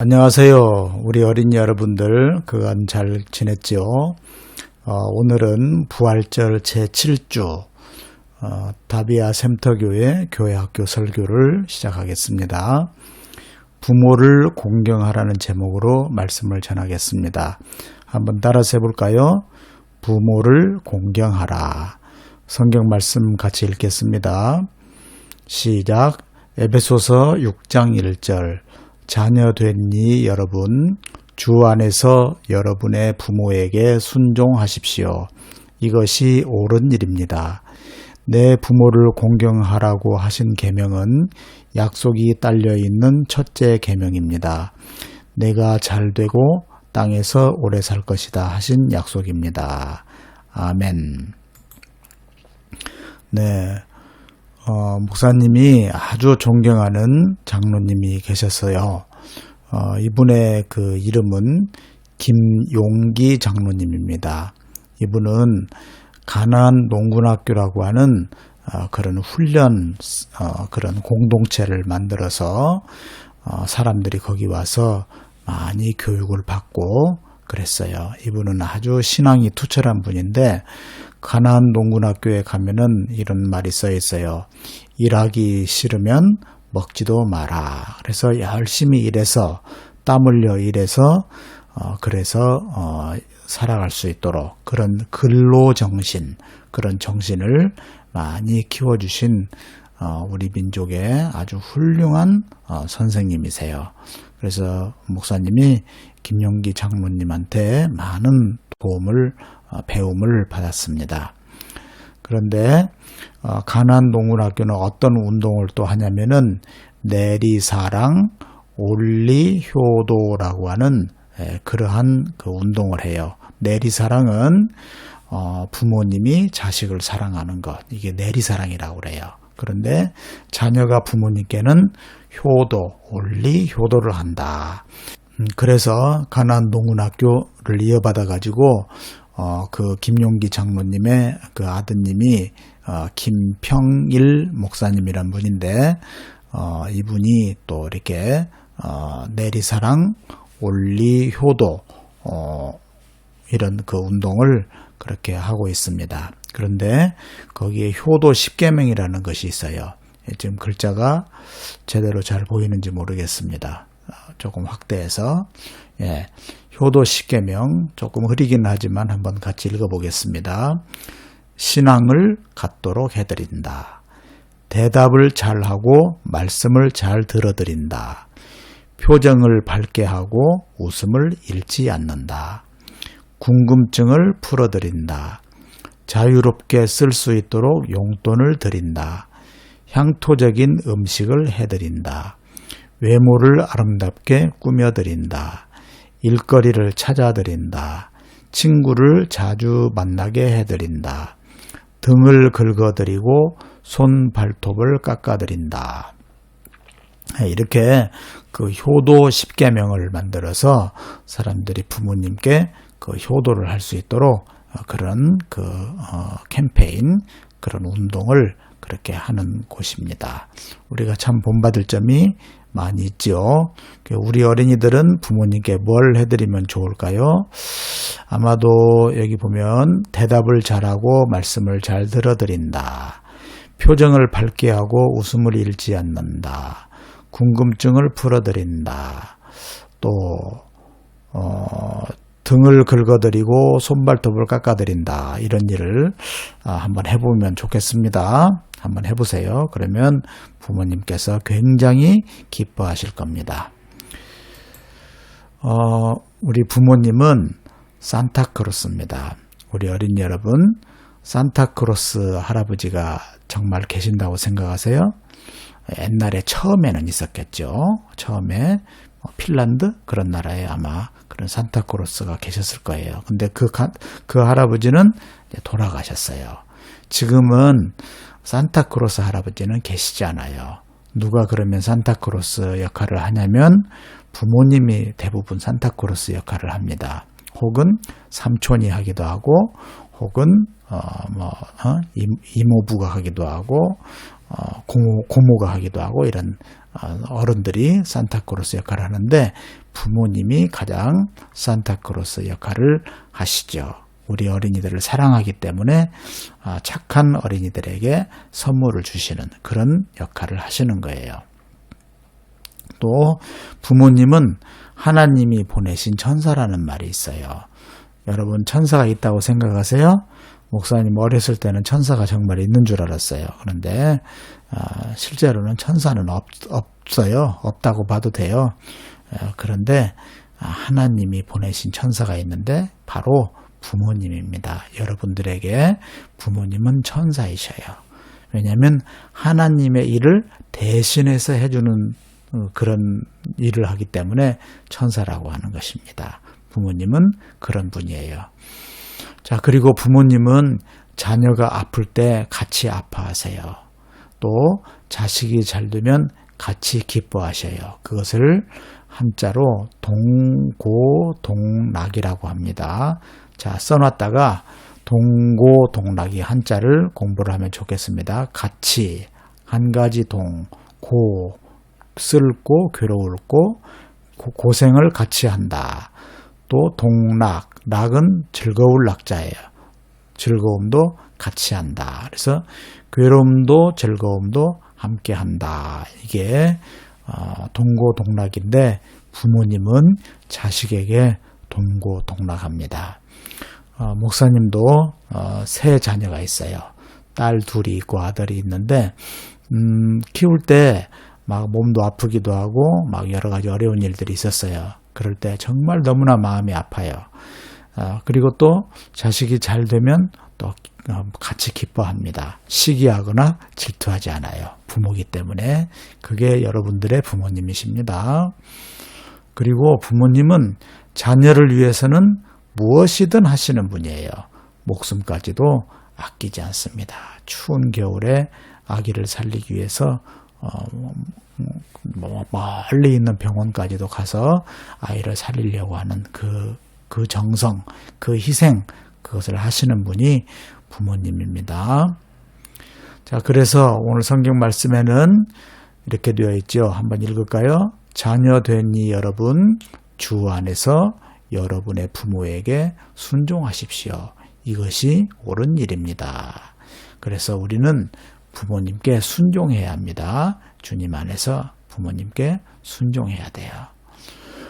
안녕하세요. 우리 어린이 여러분들, 그간 잘 지냈죠? 어, 오늘은 부활절 제7주, 어, 다비아 샘터교회 교회 학교 설교를 시작하겠습니다. 부모를 공경하라는 제목으로 말씀을 전하겠습니다. 한번 따라서 해볼까요? 부모를 공경하라. 성경 말씀 같이 읽겠습니다. 시작. 에베소서 6장 1절. 자녀 됐니 여러분 주 안에서 여러분의 부모에게 순종하십시오. 이것이 옳은 일입니다. 내 부모를 공경하라고 하신 계명은 약속이 딸려 있는 첫째 계명입니다. 내가 잘 되고 땅에서 오래 살 것이다 하신 약속입니다. 아멘. 네. 어, 목사님이 아주 존경하는 장로님이 계셨어요. 어, 이분의 그 이름은 김용기 장로님입니다. 이분은 가난 농군학교라고 하는 어, 그런 훈련 어, 그런 공동체를 만들어서 어, 사람들이 거기 와서 많이 교육을 받고 그랬어요. 이분은 아주 신앙이 투철한 분인데 가나안 농군학교에 가면은 이런 말이 써 있어요. 일하기 싫으면 먹지도 마라. 그래서 열심히 일해서 땀 흘려 일해서 어, 그래서 어, 살아갈 수 있도록 그런 근로 정신 그런 정신을 많이 키워주신 어, 우리 민족의 아주 훌륭한 어, 선생님이세요. 그래서 목사님이 김용기 장모님한테 많은 도움을 어, 배움을 받았습니다. 그런데 어, 가난 농군학교는 어떤 운동을 또 하냐면은 내리사랑 올리효도라고 하는 예, 그러한 그 운동을 해요. 내리사랑은 어, 부모님이 자식을 사랑하는 것 이게 내리사랑이라고 그래요. 그런데 자녀가 부모님께는 효도, 올리 효도를 한다. 음, 그래서 가난 농군학교를 이어받아 가지고 어, 그 김용기 장로님의 그 아드님이 어, 김평일 목사님이란 분인데 어, 이분이 또 이렇게 어, 내리사랑 올리 효도 어, 이런 그 운동을 그렇게 하고 있습니다. 그런데 거기에 효도 10계명이라는 것이 있어요. 지금 글자가 제대로 잘 보이는지 모르겠습니다. 어, 조금 확대해서 예, 효도 10계명 조금 흐리긴 하지만 한번 같이 읽어보겠습니다. 신앙을 갖도록 해드린다. 대답을 잘하고 말씀을 잘 들어드린다. 표정을 밝게 하고 웃음을 잃지 않는다. 궁금증을 풀어드린다. 자유롭게 쓸 수 있도록 용돈을 드린다. 향토적인 음식을 해드린다. 외모를 아름답게 꾸며드린다. 일거리를 찾아드린다. 친구를 자주 만나게 해드린다. 등을 긁어드리고 손 발톱을 깎아드린다. 이렇게 그 효도 10계명을 만들어서 사람들이 부모님께 그 효도를 할 수 있도록 그런 그 어, 캠페인 그런 운동을 그렇게 하는 곳입니다. 우리가 참 본받을 점이 많이 있죠. 우리 어린이들은 부모님께 뭘 해드리면 좋을까요? 아마도 여기 보면 대답을 잘하고 말씀을 잘 들어드린다. 표정을 밝게 하고 웃음을 잃지 않는다. 궁금증을 풀어드린다. 또 어, 등을 긁어드리고 손발톱을 깎아드린다. 이런 일을 아, 한번 해보면 좋겠습니다. 한번 해보세요. 그러면 부모님께서 굉장히 기뻐하실 겁니다. 어, 우리 부모님은 산타크로스입니다. 우리 어린 여러분, 산타크로스 할아버지가 정말 계신다고 생각하세요? 옛날에 처음에는 있었겠죠. 처음에 뭐 핀란드 그런 나라에 아마 그런 산타크로스가 계셨을 거예요. 근데 그, 그 할아버지는 돌아가셨어요. 지금은 산타크로스 할아버지는 계시지 않아요. 누가 그러면 산타크로스 역할을 하냐면 부모님이 대부분 산타크로스 역할을 합니다. 혹은 삼촌이 하기도 하고 혹은 어뭐 어? 이모부가 하기도 하고 어 고모, 고모가 하기도 하고 이런 어른들이 산타크로스 역할을 하는데 부모님이 가장 산타크로스 역할을 하시죠. 우리 어린이들을 사랑하기 때문에 아, 착한 어린이들에게 선물을 주시는 그런 역할을 하시는 거예요. 또 부모님은 하나님이 보내신 천사라는 말이 있어요. 여러분 천사가 있다고 생각하세요? 목사님 어렸을 때는 천사가 정말 있는 줄 알았어요. 그런데 아, 실제로는 천사는 없, 없어요. 없다고 봐도 돼요. 어, 그런데 아, 하나님이 보내신 천사가 있는데 바로 부모님입니다. 여러분들에게 부모님은 천사이셔요. 왜냐하면 하나님의 일을 대신해서 해주는 어, 그런 일을 하기 때문에 천사라고 하는 것입니다. 부모님은 그런 분이에요. 자, 그리고 부모님은 자녀가 아플 때 같이 아파하세요. 또 자식이 잘 되면 같이 기뻐하셔요. 그것을 한자로 동고동락이라고 합니다. 자, 써놨다가 동고동락이 한자를 공부를 하면 좋겠습니다. 같이, 한 가지 동, 고, 쓸고, 괴로울고, 고생을 같이 한다. 또 동락, 낙은 즐거울 낙자예요. 즐거움도 같이 한다. 그래서 괴로움도 즐거움도 함께 한다. 이게 어, 동고동락인데 부모님은 자식에게 동고동락합니다. 어, 목사님도 어, 세 자녀가 있어요. 딸 둘이 있고 아들이 있는데 음, 키울 때 막 몸도 아프기도 하고 막 여러 가지 어려운 일들이 있었어요. 그럴 때 정말 너무나 마음이 아파요. 어, 그리고 또 자식이 잘 되면 또 같이 기뻐합니다. 시기하거나 질투하지 않아요. 부모기 때문에 그게 여러분들의 부모님이십니다. 그리고 부모님은 자녀를 위해서는 무엇이든 하시는 분이에요. 목숨까지도 아끼지 않습니다. 추운 겨울에 아기를 살리기 위해서 어, 뭐 멀리 있는 병원까지도 가서 아이를 살리려고 하는 그, 그 정성, 그 희생, 그것을 하시는 분이 부모님입니다. 자, 그래서 오늘 성경 말씀에는 이렇게 되어 있죠. 한번 읽을까요? 자녀 된이 여러분, 주 안에서 여러분의 부모에게 순종하십시오. 이것이 옳은 일입니다. 그래서 우리는 부모님께 순종해야 합니다. 주님 안에서 부모님께 순종해야 돼요.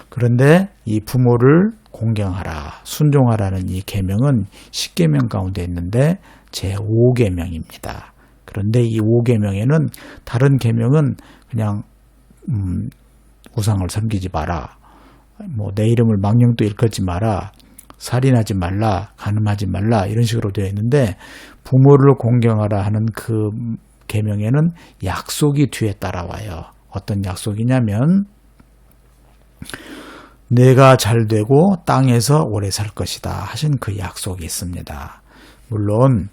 그런데 이 부모를 공경하라, 순종하라는 이 계명은 10계명 가운데 있는데 제 5계명입니다. 그런데 이 5계명에는 다른 계명은 그냥 음, 우상을 섬기지 마라. 뭐 내 이름을 망령도 일컫지 마라. 살인하지 말라, 가늠하지 말라 이런 식으로 되어 있는데 부모를 공경하라 하는 그 계명에는 약속이 뒤에 따라와요. 어떤 약속이냐면 내가 잘 되고 땅에서 오래 살 것이다 하신 그 약속이 있습니다. 물론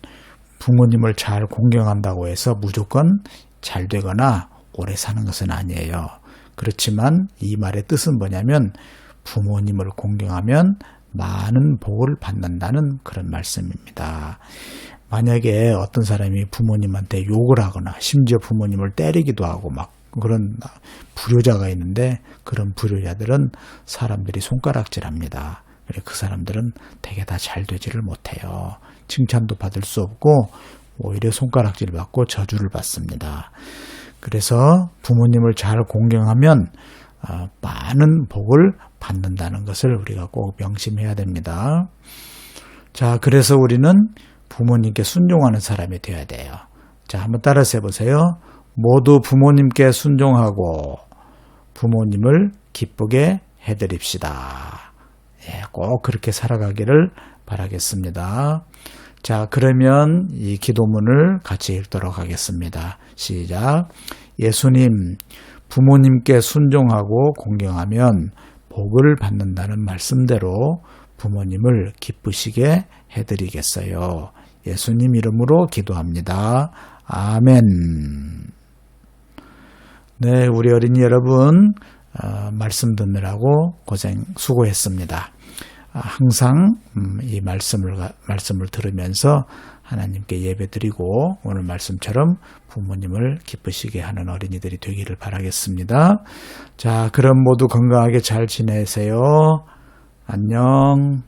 부모님을 잘 공경한다고 해서 무조건 잘 되거나 오래 사는 것은 아니에요. 그렇지만 이 말의 뜻은 뭐냐면 부모님을 공경하면 많은 복을 받는다는 그런 말씀입니다. 만약에 어떤 사람이 부모님한테 욕을 하거나 심지어 부모님을 때리기도 하고 막 그런 불효자가 있는데 그런 불효자들은 사람들이 손가락질합니다. 그 사람들은 되게 다잘 되지를 못해요. 칭찬도 받을 수 없고 오히려 손가락질 받고 저주를 받습니다. 그래서 부모님을 잘 공경하면 어, 많은 복을 받는다는 것을 우리가 꼭 명심해야 됩니다. 자, 그래서 우리는 부모님께 순종하는 사람이 되어야 돼요. 자, 한번 따라서 해보세요. 모두 부모님께 순종하고 부모님을 기쁘게 해드립시다. 예, 꼭 그렇게 살아가기를 바라겠습니다. 자, 그러면 이 기도문을 같이 읽도록 하겠습니다. 시작. 예수님, 부모님께 순종하고 공경하면 복을 받는다는 말씀대로 부모님을 기쁘시게 해드리겠어요. 예수님 이름으로 기도합니다. 아멘. 네, 우리 어린이 여러분, 어, 말씀 듣느라고 고생 수고했습니다. 항상 음, 이 말씀을 가- 말씀을 들으면서 하나님께 예배드리고 오늘 말씀처럼 부모님을 기쁘시게 하는 어린이들이 되기를 바라겠습니다. 자, 그럼 모두 건강하게 잘 지내세요. 안녕.